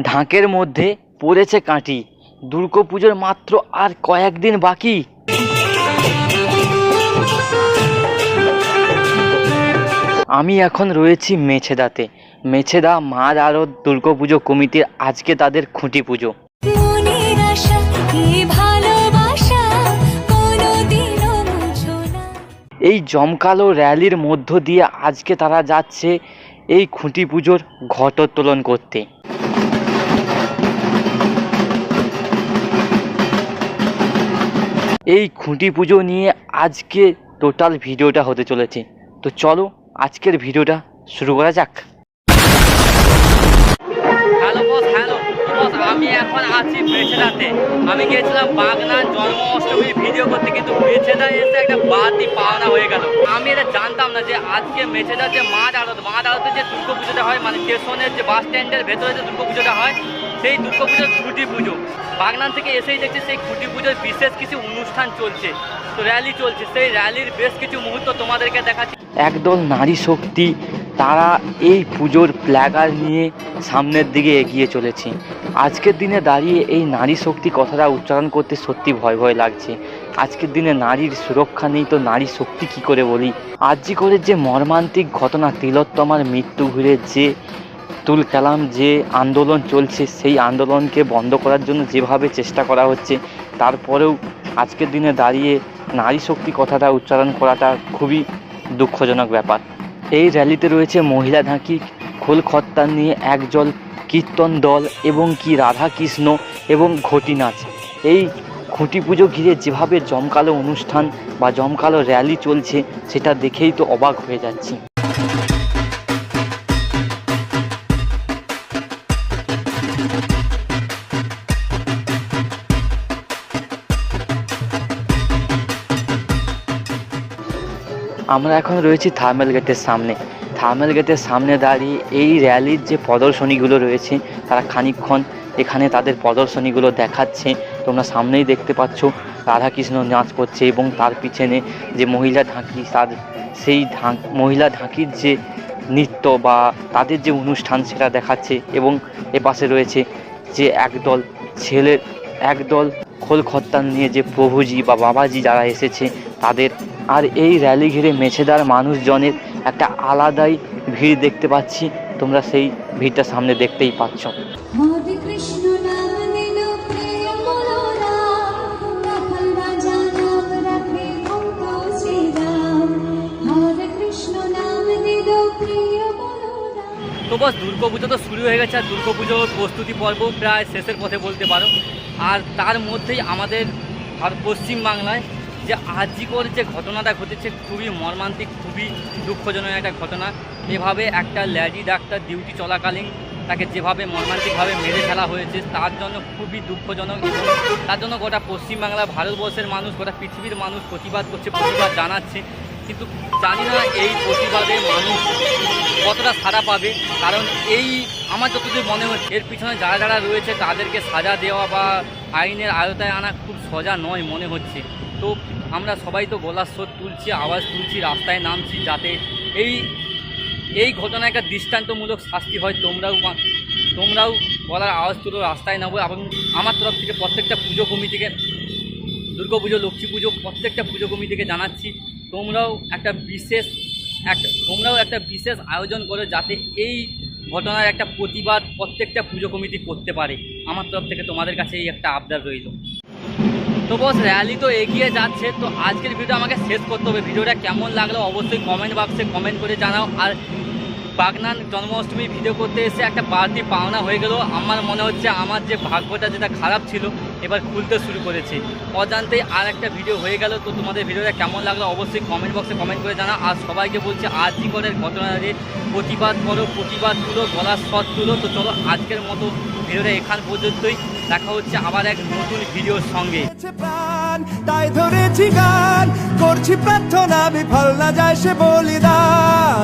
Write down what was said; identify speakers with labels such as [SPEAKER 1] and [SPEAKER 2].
[SPEAKER 1] ঢাকের মধ্যে পড়েছে কাঁটি। দুর্গাপুজোর মাত্র আর কয়েকদিন বাকি। আমি এখন রয়েছি মেছেদাতে। মেছেদা মার আরও দুর্গাপুজো কমিটির আজকে তাদের খুঁটি পুজো। এই জমকালো র্যালির মধ্য দিয়ে আজকে তারা যাচ্ছে এই খুঁটি পুজোর ঘটোত্তোলন করতে। এই খুঁটি পুজো নিয়ে আজকে টোটাল ভিডিওটা হতে চলেছে। তো চলো আজকের ভিডিওটা শুরু করা যাক। Hello hello. আমি এখন আছি বেছেদাতে আমি গিয়েছিলাম বাগনান জন্ম অষ্টমীর ভিডিও করতে, কিন্তু মেছেদা এসে একটা বাতি পাওনা হয়ে গেল। আমি এটা জানতাম না যে আজকে মেছেদার যে মাঠ আড়ত, মাঠ আড়তে যে দুর্গা পুজোটা হয় মানে স্টেশনের যে বাস স্ট্যান্ডের ভেতরে যে দুর্গা পুজোটা হয় সেই দুর্গা পুজোর খুঁটি পুজো। বাগনান থেকে এসেই দেখছি সেই খুঁটি পুজোর বিশেষ কিছু অনুষ্ঠান চলছে। তো র্যালি চলছে। সেই র্যালির বেশ কিছু মুহূর্ত তোমাদেরকে দেখাচ্ছি। একদল নারী শক্তি, তারা এই পুজোর প্ল্যাগার নিয়ে সামনের দিকে এগিয়ে চলেছে। আজকের দিনে দাঁড়িয়ে এই নারী শক্তি কথাটা উচ্চারণ করতে সত্যি ভয় ভয় লাগছে। আজকের দিনে নারীর সুরক্ষা নেই, তো নারী শক্তি কি করে বলি? আজজি করে যে মর্মান্তিক ঘটনা, তিলোত্তমার মৃত্যু ঘুরে যে তুল কালাম যে আন্দোলন চলছে, সেই আন্দোলনকে বন্ধ করার জন্য যেভাবে চেষ্টা করা হচ্ছে, তারপরেও আজকের দিনে দাঁড়িয়ে নারী শক্তি কথাটা উচ্চারণ করাটা খুবই দুঃখজনক ব্যাপার। এই র্যালিতে রয়েছে মহিলা ঢাকি, খোল খত্তান নিয়ে একজল, কীর্তন দল এবং কি রাধা কৃষ্ণ এবং ঘটি নাচ। এই খুঁটি পুজো ঘিরে যেভাবে জমকালো অনুষ্ঠান বা জমকালো র্যালি চলছে, সেটা দেখেই তো অবাক হয়ে যাচ্ছি। আমরা এখন রয়েছি থার্মেল গেটের সামনে। থার্মেল গেটের সামনে দাঁড়িয়ে এই র্যালির যে প্রদর্শনীগুলো রয়েছে, তারা খানিকক্ষণ এখানে তাদের প্রদর্শনীগুলো দেখাচ্ছে। তোমরা সামনেই দেখতে পাচ্ছ রাধাকৃষ্ণ নাচ করছে এবং তার পিছনে যে মহিলা ঢাকি, তার সেই ঢাক, মহিলা ঢাকির যে নৃত্য বা তাদের যে অনুষ্ঠান সেটা দেখাচ্ছে এবং এপাশে রয়েছে যে একদল ছেলের একদল খোল খত্তান নিয়ে যে প্রভুজি বা বাবাজি যারা এসেছে, তাদের আর এই র্যালি ঘিরে মেছেদার মানুষজনের একটা আলাদাই ভিড় দেখতে পাচ্ছি। তোমরা সেই ভিড়টা সামনে দেখতেই পাচ্ছ। তো বস দুর্গাপুজো তো শুরু হয়ে গেছে আর দুর্গাপুজোর প্রস্তুতি পর্ব প্রায় শেষের পথে বলতে পারো। আর তার মধ্যেই আমাদের আর পশ্চিমবাংলায় যে আজিকর যে ঘটনাটা ঘটেছে খুবই মর্মান্তিক, খুবই দুঃখজনক একটা ঘটনা। এভাবে একটা ল্যাডি ডাক্তার ডিউটি চলাকালীন তাকে যেভাবে মর্মান্তিকভাবে মেরে ফেলা হয়েছে, তার জন্য খুবই দুঃখজনক এবং তার জন্য গোটা পশ্চিমবাংলা ভারতবর্ষের মানুষ, গোটা পৃথিবীর মানুষ প্রতিবাদ করছে, প্রতিবাদ জানাচ্ছে। কিন্তু জানি না এই প্রতিবাদে মানুষ কতটা সাড়া পাবে, কারণ এই আমার যতদূর মনে হচ্ছে, এর পিছনে যারা যারা রয়েছে তাদেরকে সাজা দেওয়া বা আইনের আয়তায় আনা খুব সোজা নয় মনে হচ্ছে। তো আমরা সবাই তো গলার স্রোত তুলছি, আওয়াজ তুলছি, রাস্তায় নামছি যাতে এই এই ঘটনা একটা দৃষ্টান্তমূলক শাস্তি হয়। তোমরাও তোমরাও গলার আওয়াজ তুলো, রাস্তায় নামো এবং আমার তরফ থেকে প্রত্যেকটা পুজো কমিটিকে, দুর্গা পুজো, লক্ষ্মী পুজো, প্রত্যেকটা পুজো কমিটিকে জানাচ্ছি, তোমরাও একটা বিশেষ, একটা, তোমরাও একটা বিশেষ আয়োজন করো যাতে এই ঘটনার একটা প্রতিবাদ প্রত্যেকটা পুজো কমিটি করতে পারে। আমার তরফ থেকে তোমাদের কাছে এই একটা আবদার রইল। তো বস র্যালি তো এগিয়ে যাচ্ছে, তো আজকের ভিডিও আমাকে শেষ করতে হবে। ভিডিওটা কেমন লাগল অবশ্যই কমেন্ট বক্সে কমেন্ট করে জানাও। আর বাগনান জন্মাষ্টমী ভিডিও করতে এসে একটা বাড়তি পাওনা হয়ে গেল। আমার মনে হচ্ছে আমার যে ভাগ্যটা, যেটা খারাপ ছিল এবার খুলতে শুরু করেছে। অজান্তেই আর একটা ভিডিও হয়ে গেল। তো তোমাদের ভিডিওটা কেমন লাগল অবশ্যই কমেন্ট বক্সে কমেন্ট করে জানা আর সবাইকে বলছি আজই করের ঘটনারে প্রতিবাদ করো, প্রতিবাদ তুলো, গলার স্বর তুলো। তো চলো আজকের মতো ভিডিওটা এখান পর্যন্তই। দেখা হচ্ছে আবার এক নতুন ভিডিওর সঙ্গে।
[SPEAKER 2] তাই ধরেছি গান। করছি প্রার্থনা, বিফল না যায় সে বলিদান।